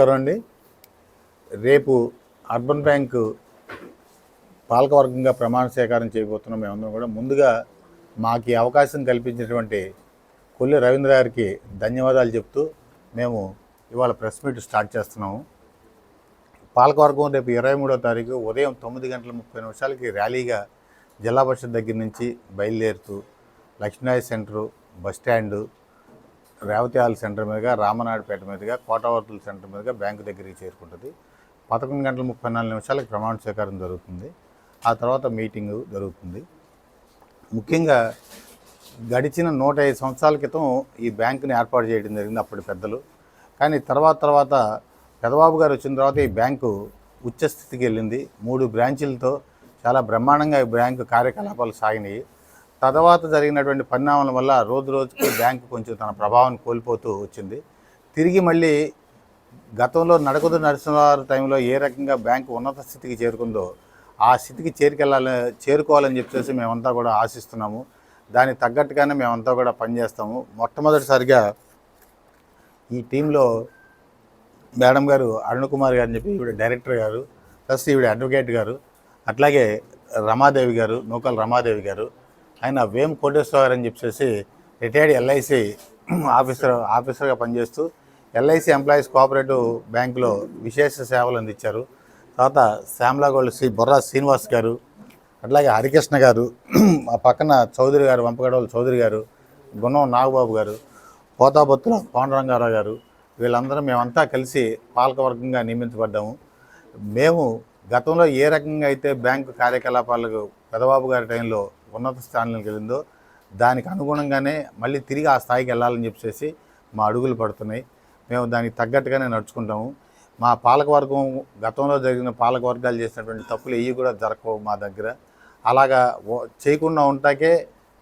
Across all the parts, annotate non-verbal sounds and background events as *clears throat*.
నమస్కారం అండి. రేపు అర్బన్ బ్యాంకు పాలకవర్గంగా ప్రమాణ స్వీకారం చేయబోతున్నాం మేమందరం కూడా. ముందుగా మాకు ఈ అవకాశం కల్పించినటువంటి కొల్లి రవీంద్ర గారికి ధన్యవాదాలు చెప్తూ మేము ఇవాళ ప్రెస్ మీట్ స్టార్ట్ చేస్తున్నాము. పాలకవర్గం రేపు ఇరవై మూడో తారీఖు ఉదయం తొమ్మిది గంటల ముప్పై నిమిషాలకి ర్యాలీగా జిల్లా పరిషత్ దగ్గర నుంచి బయలుదేరుతూ లక్ష్మీనాయ centre bus stand Revathi hall centre మీదుగా రామనాయుడుపేట మీదుగా కోటవర్తుల సెంటర్ మీదుగా బ్యాంకు దగ్గరికి చేరుకుంటుంది. పదకొండు గంటల ముప్పై నాలుగు నిమిషాలకి ప్రమాణ స్వీకారం జరుగుతుంది. ఆ తర్వాత మీటింగు జరుగుతుంది. ముఖ్యంగా గడిచిన నూట ఐదు సంవత్సరాల క్రితం ఈ బ్యాంకుని ఏర్పాటు చేయడం జరిగింది అప్పటి పెద్దలు. కానీ తర్వాత తర్వాత పెదబాబు గారు వచ్చిన తర్వాత ఈ బ్యాంకు ఉచ్చస్థితికి వెళ్ళింది. మూడు బ్రాంచీలతో చాలా బ్రహ్మాండంగా ఈ బ్యాంకు కార్యకలాపాలు సాగినాయి. తర్వాత జరిగినటువంటి పరిణామాల వల్ల రోజు రోజుకి బ్యాంకు కొంచెం తన ప్రభావాన్ని కోల్పోతూ వచ్చింది. తిరిగి మళ్ళీ గతంలో నడకదు వారి టైంలో ఏ రకంగా బ్యాంకు ఉన్నత స్థితికి చేరుకుందో ఆ స్థితికి చేరుకెళ్ళాలని చేరుకోవాలని చెప్పేసి మేమంతా కూడా ఆశిస్తున్నాము. దానికి తగ్గట్టుగానే మేమంతా కూడా పనిచేస్తాము. మొట్టమొదటిసారిగా ఈ టీంలో మేడం గారు అరుణ్ కుమార్ గారు అని చెప్పి ఈవిడ డైరెక్టర్ గారు ప్లస్ ఈవిడ అడ్వకేట్ గారు అట్లాగే రమాదేవి గారు నూకల్ రమాదేవి గారు ఆయన వేం కోటేశ్వర గారు అని చెప్పేసి రిటైర్డ్ ఎల్ఐసి ఆఫీసర్ ఆఫీసర్గా పనిచేస్తూ ఎల్ఐసి ఎంప్లాయీస్ కోఆపరేటివ్ బ్యాంకులో విశేష సేవలు అందించారు. తర్వాత శ్యామలాగోళ్ళు శ్రీ బొర్రా శ్రీనివాస్ గారు అట్లాగే హరికృష్ణ గారు ఆ పక్కన చౌదరి గారు వంపగడవల చౌదరి గారు గుణం నాగబాబు గారు పోతాబొత్తుల కోనరంగారావు గారు వీళ్ళందరం మేమంతా కలిసి పాలకవర్గంగా నియమించబడ్డాము. మేము గతంలో ఏ రకంగా అయితే బ్యాంకు కార్యకలాపాలకు పెదబాబు గారి టైంలో ఉన్నత స్థానానికి వెళ్ళిందో దానికి అనుగుణంగానే మళ్ళీ తిరిగి ఆ స్థాయికి వెళ్ళాలని చెప్పేసి మా అడుగులు పడుతున్నాయి. మేము దానికి తగ్గట్టుగానే నడుచుకుంటాము. మా పాలకవర్గం గతంలో జరిగిన పాలకవర్గాలు చేసినటువంటి తప్పులు ఇవి కూడా జరగవు మా దగ్గర. అలాగా చేయకుండా ఉంటాకే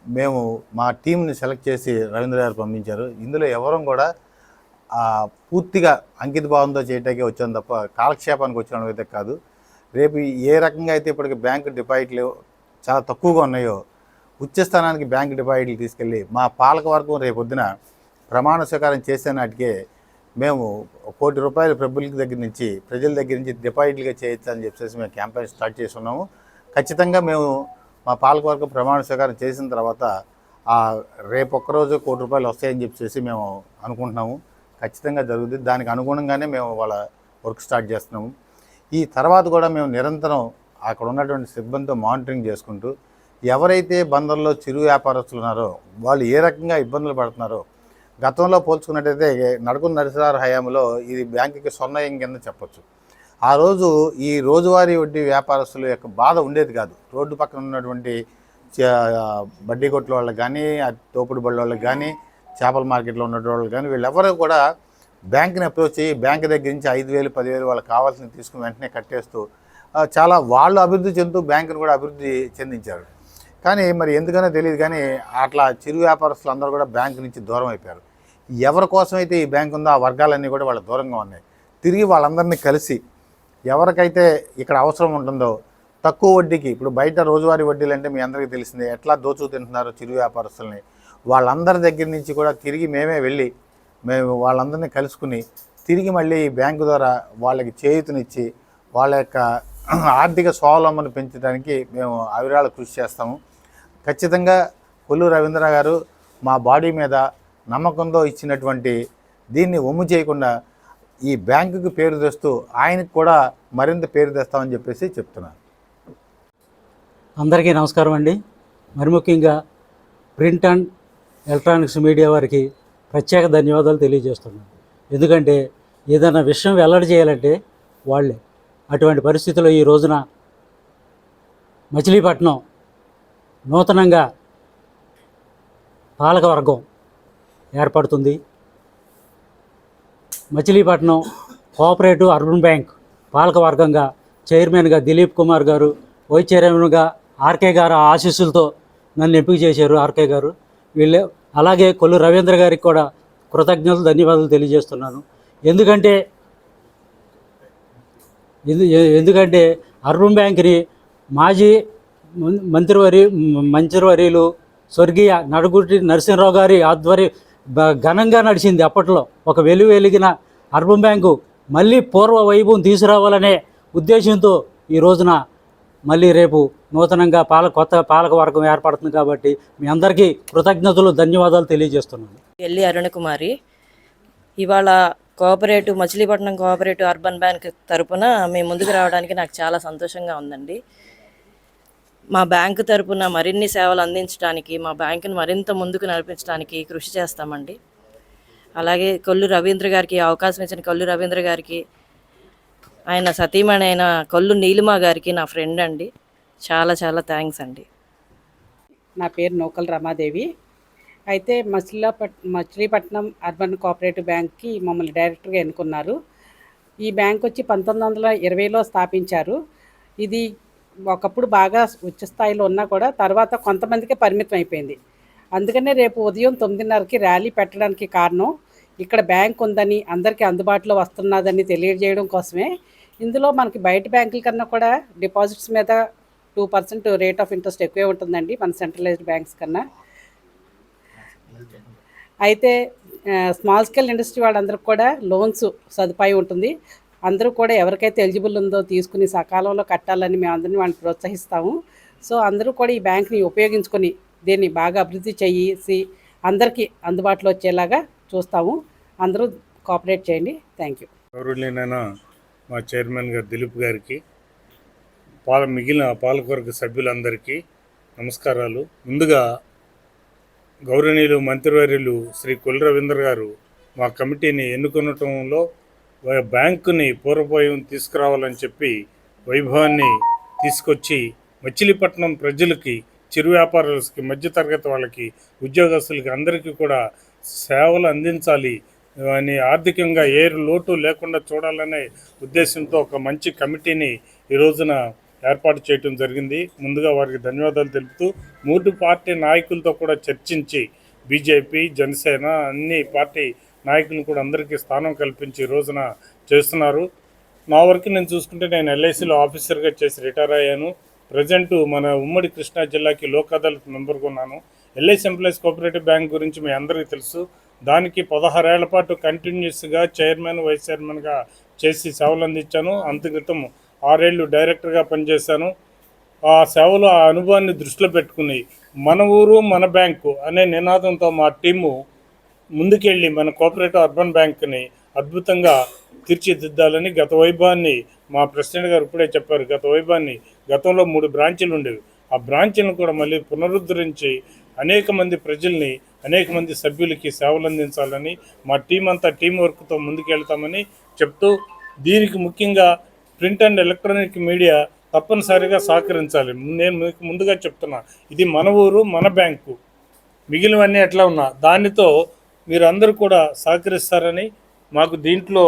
మేము మా టీంని సెలెక్ట్ చేసి రవీంద్ర గారు పంపించారు. ఇందులో ఎవరం కూడా పూర్తిగా అంకిత భావంతో చేయటానికి వచ్చాను తప్ప కాలక్షేపానికి వచ్చిన అయితే కాదు. రేపు ఏ రకంగా అయితే ఇప్పటికి బ్యాంకు డిపాజిట్లు చాలా తక్కువగా ఉన్నాయో ఉచ్చస్థానానికి బ్యాంక్ బ్యాంకు డిపాజిట్లు తీసుకెళ్ళి మా పాలకవర్గం రేపు పొద్దున ప్రమాణ స్వీకారం చేసే నాటికే మేము కోటి రూపాయలు ప్రభుత్వ దగ్గర నుంచి ప్రజల దగ్గర నుంచి డిపాజిట్లుగా చేయొచ్చు అని చెప్పేసి మేము క్యాంపెయిన్ స్టార్ట్ చేస్తున్నాము. ఖచ్చితంగా మేము మా పాలకవర్గం ప్రమాణ స్వీకారం చేసిన తర్వాత రేపు ఒక్కరోజు కోటి రూపాయలు వస్తాయని చెప్పేసి మేము అనుకుంటున్నాము. ఖచ్చితంగా జరుగుతుంది. దానికి అనుగుణంగానే మేము వాళ్ళ వర్క్ స్టార్ట్ చేస్తున్నాము. ఈ తర్వాత కూడా మేము నిరంతరం అక్కడ ఉన్నటువంటి సిబ్బందితో మానిటరింగ్ చేసుకుంటూ ఎవరైతే బందర్లో చిరు వ్యాపారస్తులు ఉన్నారో వాళ్ళు ఏ రకంగా ఇబ్బందులు పడుతున్నారో గతంలో పోల్చుకున్నట్టయితే నడుకున్న నరసరారు హయాంలో ఇది బ్యాంకుకి స్వర్ణయం కింద చెప్పొచ్చు. ఆ రోజు ఈ రోజువారీ వడ్డీ వ్యాపారస్తుల యొక్క బాధ ఉండేది కాదు. రోడ్డు పక్కన ఉన్నటువంటి చ- బడ్డీ కొట్ల వాళ్ళకి కానీ తోపుడు బళ్ళ వాళ్ళకి కానీ చేపల మార్కెట్లో ఉన్న వాళ్ళు కానీ వీళ్ళెవరూ కూడా బ్యాంక్ని అప్రోచ్ అయ్యి బ్యాంక్ దగ్గర నుంచి ఐదు వేలు పదివేలు వాళ్ళకి కావాల్సింది తీసుకుని వెంటనే కట్టేస్తూ చాలా వాళ్ళు అభివృద్ధి చెందుతూ బ్యాంకును కూడా అభివృద్ధి చెందించారు. కానీ మరి ఎందుకనో తెలియదు కానీ అట్లా చిరు వ్యాపారస్తులు అందరూ కూడా బ్యాంకు నుంచి దూరం అయిపోయారు. ఎవరి కోసమైతే ఈ బ్యాంక్ ఉందో ఆ వర్గాలన్నీ కూడా వాళ్ళ దూరంగా ఉన్నాయి. తిరిగి వాళ్ళందరినీ కలిసి ఎవరికైతే ఇక్కడ అవసరం ఉంటుందో తక్కువ వడ్డీకి ఇప్పుడు బయట రోజువారీ వడ్డీలు అంటే మీ అందరికీ తెలిసిందే ఎట్లా దోచు తింటున్నారో చిరు వ్యాపారస్తుల్ని వాళ్ళందరి దగ్గర నుంచి కూడా తిరిగి మేమే వెళ్ళి మేము వాళ్ళందరినీ కలుసుకుని తిరిగి మళ్ళీ ఈ బ్యాంకు ద్వారా వాళ్ళకి చేయూతనిచ్చి వాళ్ళ యొక్క ఆర్థిక స్వావలంబన పెంచడానికి మేము అవిరాళ కృషి చేస్తాము. ఖచ్చితంగా కొల్లు రవీంద్ర గారు మా బాడీ మీద నమ్మకంతో ఇచ్చినటువంటి దీన్ని ఒమ్ము చేయకుండా ఈ బ్యాంకుకి పేరు తెస్తూ ఆయనకు కూడా మరింత పేరు తెస్తామని చెప్పేసి చెప్తున్నాను అందరికీ నమస్కారం అండి. మరి ముఖ్యంగా ప్రింట్ అండ్ ఎలక్ట్రానిక్స్ మీడియా వారికి ప్రత్యేక ధన్యవాదాలు తెలియజేస్తున్నాను ఎందుకంటే ఏదైనా విషయం వెల్లడి చేయాలంటే వాళ్ళే. అటువంటి పరిస్థితుల్లో ఈ రోజున మచిలీపట్నం నూతనంగా పాలకవర్గం ఏర్పడుతుంది. మచిలీపట్నం కోఆపరేటివ్ అర్బన్ బ్యాంక్ పాలకవర్గంగా చైర్మన్గా దిలీప్ కుమార్ గారు వైస్ చైర్మన్గా ఆర్కే గారు ఆశీస్సులతో నన్ను ఎంపిక చేశారు ఆర్కే గారు. వీళ్ళే అలాగే కొల్లు రవీంద్ర గారికి కూడా కృతజ్ఞతలు ధన్యవాదాలు తెలియజేస్తున్నాను. ఎందుకంటే ఎందు ఎందుకంటే అర్బన్ బ్యాంక్ని మాజీ మంత్రివరి మంత్రివర్యులు స్వర్గీయ నడుగుటి నరసింహరావు గారి ఆధ్వర్య బ- ఘనంగా నడిచింది అప్పట్లో. ఒక వెలుగు వెలిగిన అర్బన్ బ్యాంకు మళ్ళీ పూర్వ వైభవం తీసుకురావాలనే ఉద్దేశంతో ఈ రోజున మళ్ళీ రేపు నూతనంగా పాల కొత్త పాలక వర్గం ఏర్పడుతుంది కాబట్టి మీ అందరికీ కృతజ్ఞతలు ధన్యవాదాలు తెలియజేస్తున్నాను. ఎల్లి అరుణకుమారి ఇవాళ cooperative Machilipatnam cooperative urban bank తరపున మీ ముందుకు రావడానికి నాకు చాలా సంతోషంగా ఉందండి. మా బ్యాంకు తరపున మరిన్ని సేవలు అందించడానికి మా బ్యాంకును మరింత ముందుకు నడిపించడానికి కృషి చేస్తామండి. అలాగే కొల్లు రవీంద్ర గారికి అవకాశం ఇచ్చిన కొల్లు రవీంద్ర గారికి ఆయన సతీమణి అయిన కొల్లు నీలిమ గారికి నా ఫ్రెండ్ అండి. చాలా చాలా థ్యాంక్స్ అండి. నా పేరు నోకల్ రమాదేవి. అయితే మచిలీపట్ మచిలీపట్నం అర్బన్ కోఆపరేటివ్ బ్యాంక్కి మమ్మల్ని డైరెక్టర్గా ఎన్నుకున్నారు. ఈ బ్యాంక్ వచ్చి పంతొమ్మిది వందల ఇరవైలో స్థాపించారు. ఇది ఒకప్పుడు బాగా ఉచ్చ స్థాయిలో ఉన్నా కూడా తర్వాత కొంతమందికే పరిమితం అయిపోయింది. అందుకనే రేపు ఉదయం తొమ్మిదిన్నరకి ర్యాలీ పెట్టడానికి కారణం ఇక్కడ బ్యాంక్ ఉందని అందరికీ అందుబాటులో వస్తున్నదని తెలియజేయడం కోసమే. ఇందులో మనకి బయట బ్యాంకుల కన్నా కూడా డిపాజిట్స్ మీద two percent rate of interest ఎక్కువే ఉంటుందండి మన సెంట్రలైజ్డ్ బ్యాంక్స్ కన్నా. అయితే స్మాల్ స్కేల్ ఇండస్ట్రీ వాళ్ళందరికీ కూడా లోన్స్ సదుపాయం ఉంటుంది. అందరూ కూడా ఎవరికైతే ఎలిజిబుల్ ఉందో తీసుకుని సకాలంలో కట్టాలని మేము అందరినీ వాళ్ళని ప్రోత్సహిస్తాము. సో అందరూ కూడా ఈ బ్యాంక్ని ఉపయోగించుకొని దీన్ని బాగా అభివృద్ధి చేసి అందరికీ అందుబాటులో వచ్చేలాగా చూస్తాము. అందరూ కోఆపరేట్ చేయండి. థ్యాంక్ యూ గౌరవనీయమైన మా చైర్మన్ గారు దిలీప్ గారికి పాల మిగిలిన పాలకవర్గ సభ్యులందరికీ నమస్కారాలు. ముందుగా గౌరవనీయులు మంత్రివర్యులు శ్రీ కొల్లి రవీంద్ర గారు మా కమిటీని ఎన్నుకొనటంలో బ్యాంకుని పూర్వపోయం తీసుకురావాలని చెప్పి వైభవాన్ని తీసుకొచ్చి మచిలీపట్నం ప్రజలకి చిరు వ్యాపారులకి మధ్యతరగతి వాళ్ళకి ఉద్యోగస్తులకి అందరికీ కూడా సేవలు అందించాలి అని ఆర్థికంగా ఏ లోటు లేకుండా చూడాలనే ఉద్దేశంతో ఒక మంచి కమిటీని ఈ రోజున ఏర్పాటు చేయటం జరిగింది. ముందుగా వారికి ధన్యవాదాలు తెలుపుతూ మూడు పార్టీ నాయకులతో కూడా చర్చించి బీజేపీ జనసేన అన్ని పార్టీ నాయకులను కూడా అందరికీ స్థానం కల్పించి రోజున చేస్తున్నారు. నా వరకు నేను చూసుకుంటే నేను ఎల్ఐసిలో ఆఫీసర్గా చేసి రిటైర్ అయ్యాను. ప్రజెంట్ మన ఉమ్మడి కృష్ణా జిల్లాకి లోక్ అదాలత్ మెంబర్గా ఉన్నాను. ఎల్ఐసి ఎంప్లాయీస్ కోఆపరేటివ్ బ్యాంక్ గురించి మీ అందరికీ తెలుసు. దానికి పదహారేళ్ళ పాటు కంటిన్యూస్గా చైర్మన్ వైస్ చైర్మన్గా చేసి సేవలు అందించాను. అంత క్రితం ఆరేళ్ళు డైరెక్టర్గా పనిచేశాను. ఆ సేవలు ఆ అనుభవాన్ని దృష్టిలో పెట్టుకుని మన ఊరు మన బ్యాంకు అనే నినాదంతో మా టీము ముందుకెళ్ళి మన కోఆపరేటివ్ అర్బన్ బ్యాంక్ని అద్భుతంగా తీర్చిదిద్దాలని గత వైభవాన్ని మా ప్రెసిడెంట్ గారు ఇప్పుడే చెప్పారు. గత వైభవాన్ని గతంలో మూడు బ్రాంచీలు ఉండేవి. ఆ బ్రాంచీలను కూడా మళ్ళీ పునరుద్ధరించి అనేక మంది ప్రజల్ని అనేక మంది సభ్యులకి సేవలు అందించాలని మా టీం అంతా టీం వర్క్తో ముందుకెళ్తామని చెప్తూ దీనికి ముఖ్యంగా ప్రింట్ అండ్ ఎలక్ట్రానిక్ మీడియా తప్పనిసరిగా సహకరించాలి. నేను మీకు ముందుగా చెప్తున్నా ఇది మన ఊరు మన బ్యాంకు మిగిలినవన్నీ ఎట్లా ఉన్నా దానితో మీరు అందరూ కూడా సహకరిస్తారని మాకు దీంట్లో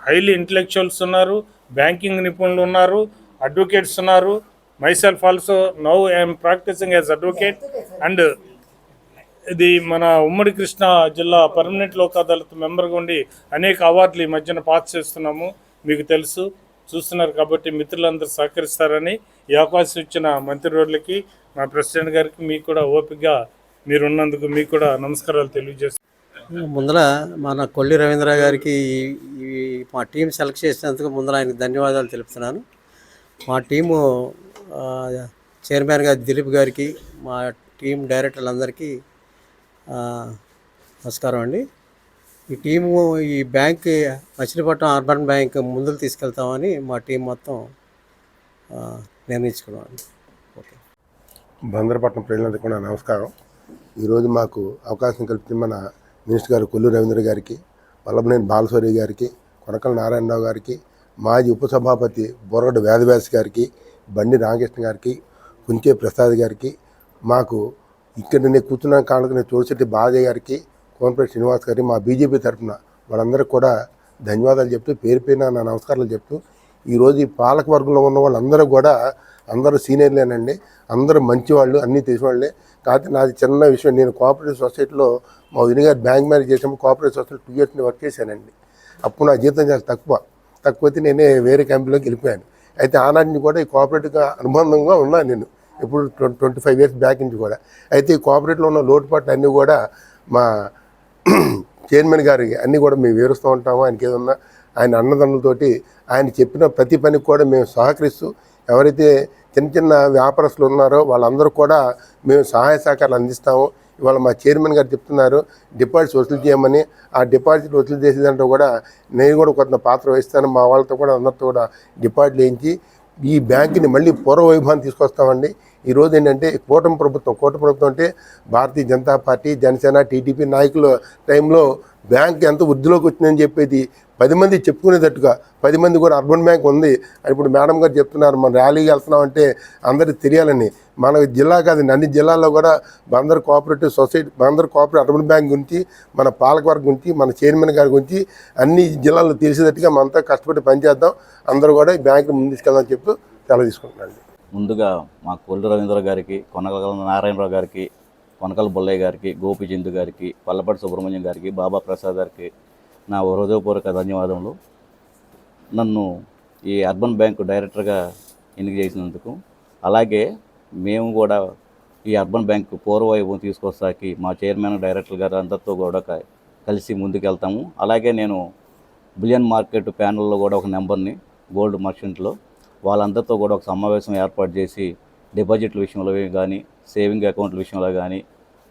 హైలీ ఇంటలెక్చువల్స్ ఉన్నారు బ్యాంకింగ్ నిపుణులు ఉన్నారు అడ్వకేట్స్ ఉన్నారు. Myself also now I'm practising as advocate and ఇది మన ఉమ్మడి కృష్ణా జిల్లా పర్మనెంట్ లోక్ అదాలత్ మెంబర్గా ఉండి అనేక అవార్డులు ఈ మధ్యన పాస్ చేస్తున్నాము. మీకు తెలుసు చూస్తున్నారు కాబట్టి మిత్రులందరూ సహకరిస్తారని ఈ అవకాశం ఇచ్చిన మంత్రి రోడ్లకి మా ప్రెసిడెంట్ గారికి మీకు కూడా ఓపికగా మీరున్నందుకు మీకు కూడా నమస్కారాలు తెలియజేస్తున్నాను ముందర మన కొల్లి రవీంద్ర గారికి ఈ- మా టీం సెలెక్ట్ చేసినందుకు ముందర ఆయనకు ధన్యవాదాలు తెలుపుతున్నాను. మా టీము చైర్మన్ గారి దిలీప్ గారికి మా టీం డైరెక్టర్లందరికీ నమస్కారం అండి. ఈ టీము ఈ బ్యాంక్ మచిలీపట్నం అర్బన్ బ్యాంక్ ముందుకు తీసుకెళ్తామని మా టీం మొత్తం నిర్ణయించుకున్నాం ఓకే. బందరపట్నం ప్రజలందరికీ కూడా నమస్కారం. ఈరోజు మాకు అవకాశం కల్పించిన మన మినిస్టర్ గారు కొల్లు రవీంద్ర గారికి వల్లభనేని బాలసూరి గారికి కొనకల నారాయణరావు గారికి మాజీ ఉపసభాపతి బొరగడ వేదవ్యాస్ గారికి బండి రామకృష్ణ గారికి కుంచే ప్రసాద్ గారికి మాకు ఇక్కడ నేను కూర్చున్న కాళ్ళకు నేను తోడిశెట్టి బాలయ్య గారికి కోనపేట శ్రీనివాస్ గారికి మా బీజేపీ తరఫున వాళ్ళందరికీ కూడా ధన్యవాదాలు చెప్తూ పేరు పైన నా నమస్కారాలు చెప్తూ ఈరోజు ఈ పాలక వర్గంలో ఉన్న వాళ్ళందరూ కూడా అందరూ సీనియర్లేనండి. అందరూ మంచివాళ్ళు అన్నీ తెలిసిన వాళ్ళే కాకపోతే నాది చిన్న విషయం నేను కోఆపరేటివ్ సొసైటీలో మా వినిగారు బ్యాంక్ మేనేజ్ చేసినప్పుడు cooperative society two years work చేశానండి. అప్పుడు నా జీతం చాలా తక్కువ. తక్కువైతే నేనే వేరే కంపెనీలోకి వెళ్ళిపోయాను. అయితే ఆనాటి కూడా ఈ కోఆపరేటివ్గా అనుబంధంగా ఉన్నాను నేను. ఇప్పుడు ట్వంటీ ఫైవ్ ఇయర్స్ బ్యాక్ నుంచి కూడా. అయితే ఈ కోఆపరేటివ్లో ఉన్న లోటుపాట్లు అన్నీ కూడా మా *clears throat* చైర్మన్ గారికి అన్నీ కూడా మేము వివరిస్తూ ఉంటాము. ఆయనకి ఏదన్నా ఆయన అన్నదమ్ములతోటి ఆయన చెప్పిన ప్రతి పనికి కూడా మేము సహకరిస్తూ ఎవరైతే చిన్న చిన్న వ్యాపారస్తులు ఉన్నారో వాళ్ళందరూ కూడా మేము సహాయ సహకారాలు అందిస్తాము. ఇవాళ మా చైర్మన్ గారు చెప్తున్నారు డిపాజిట్స్ వసూలు చేయమని. ఆ డిపాజిట్ వసూలు చేసే దాంట్లో కూడా నేను కూడా కొంత పాత్ర వహిస్తాను. మా వాళ్ళతో కూడా అందరితో కూడా డిపాజిట్లు వేయించి ఈ బ్యాంకుని మళ్ళీ పూర్వ వైభవాన్ని తీసుకొస్తామండి. ఈరోజు ఏంటంటే కూటమి ప్రభుత్వం కూటమి ప్రభుత్వం అంటే భారతీయ జనతా పార్టీ జనసేన టీడీపీ నాయకుల టైంలో బ్యాంక్ ఎంత వృద్ధిలోకి వచ్చిందని చెప్పేది పది మంది చెప్పుకునేటట్టుగా పది మంది కూడా అర్బన్ బ్యాంక్ ఉంది. అని ఇప్పుడు మేడం గారు చెప్తున్నారు మనం ర్యాలీకి వెళ్తున్నాం అంటే అందరికి తెలియాలని మన జిల్లా కాదు అన్ని జిల్లాల్లో కూడా Bandar cooperative society Bandar cooperative urban bank గురించి మన పాలకవర్గ గురించి మన చైర్మన్ గారి గురించి అన్ని జిల్లాల్లో తెలిసేటట్టుగా మనంతా కష్టపడి పనిచేద్దాం. అందరూ కూడా ఈ బ్యాంకుని ముందు తీసుకెళ్దామని చెప్పి సెలవు తీసుకుంటున్నాను. ముందుగా మా కొల్లు రవీంద్ర గారికి కొనకల నారాయణరావు గారికి కొనకల బొల్లయ్య గారికి గోపిచంద్ గారికి పల్లపాటి సుబ్రహ్మణ్యం గారికి బాబా ప్రసాద్ గారికి నా హృదయపూర్వక ధన్యవాదములు. నన్ను ఈ అర్బన్ బ్యాంకు డైరెక్టర్గా ఎన్నిక చేసినందుకు. అలాగే మేము కూడా ఈ అర్బన్ బ్యాంకు పూర్వవైభవం తీసుకొస్తాకి మా చైర్మన్ డైరెక్టర్ గారు అందరితో కూడా కలిసి ముందుకెళ్తాము. అలాగే నేను బిలియన్ మార్కెట్ ప్యానల్లో కూడా ఒక నెంబర్ని గోల్డ్ మర్చెంట్లో వాళ్ళందరితో కూడా ఒక సమావేశం ఏర్పాటు చేసి డిపాజిట్ల విషయంలో కానీ సేవింగ్ అకౌంట్ల విషయంలో కానీ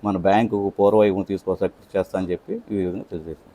మన బ్యాంకుకు పూర్వవైపు తీసుకొస్తా చేస్తా అని చెప్పి ఈ విధంగా తెలియజేస్తాను